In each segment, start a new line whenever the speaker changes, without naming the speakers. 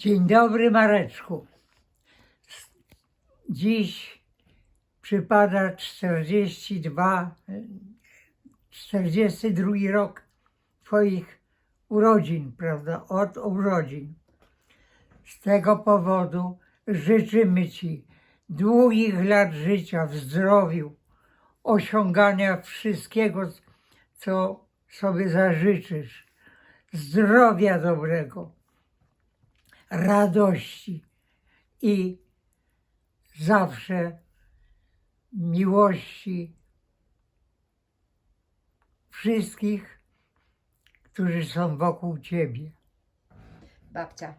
Dzień dobry, Mareczku. Dziś przypada 42, e, 42 rok Twoich urodzin, prawda? Od urodzin. Z tego powodu życzymy Ci długich lat życia w zdrowiu, osiągania wszystkiego, co sobie zażyczysz, zdrowia dobrego radości i zawsze miłości wszystkich, którzy są wokół Ciebie.
Babcia.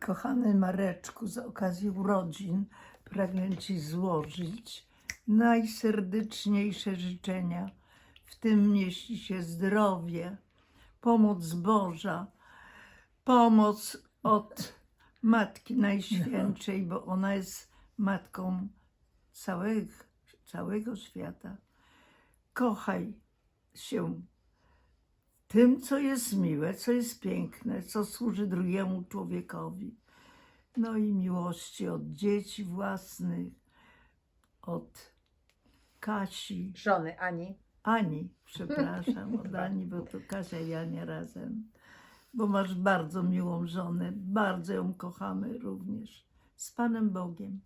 Kochany Mareczku, z okazji urodzin pragnę Ci złożyć najserdeczniejsze życzenia. W tym mieści się zdrowie, pomoc Boża, pomoc od Matki Najświętszej, bo ona jest matką całego, całego świata. Kochaj się tym, co jest miłe, co jest piękne, co służy drugiemu człowiekowi. No i miłości od dzieci własnych, od Kasi,
Żony Ani.
Ani, przepraszam, od Ani, bo to Kasia i Ania razem. Bo masz bardzo miłą żonę, bardzo ją kochamy również. Z Panem Bogiem.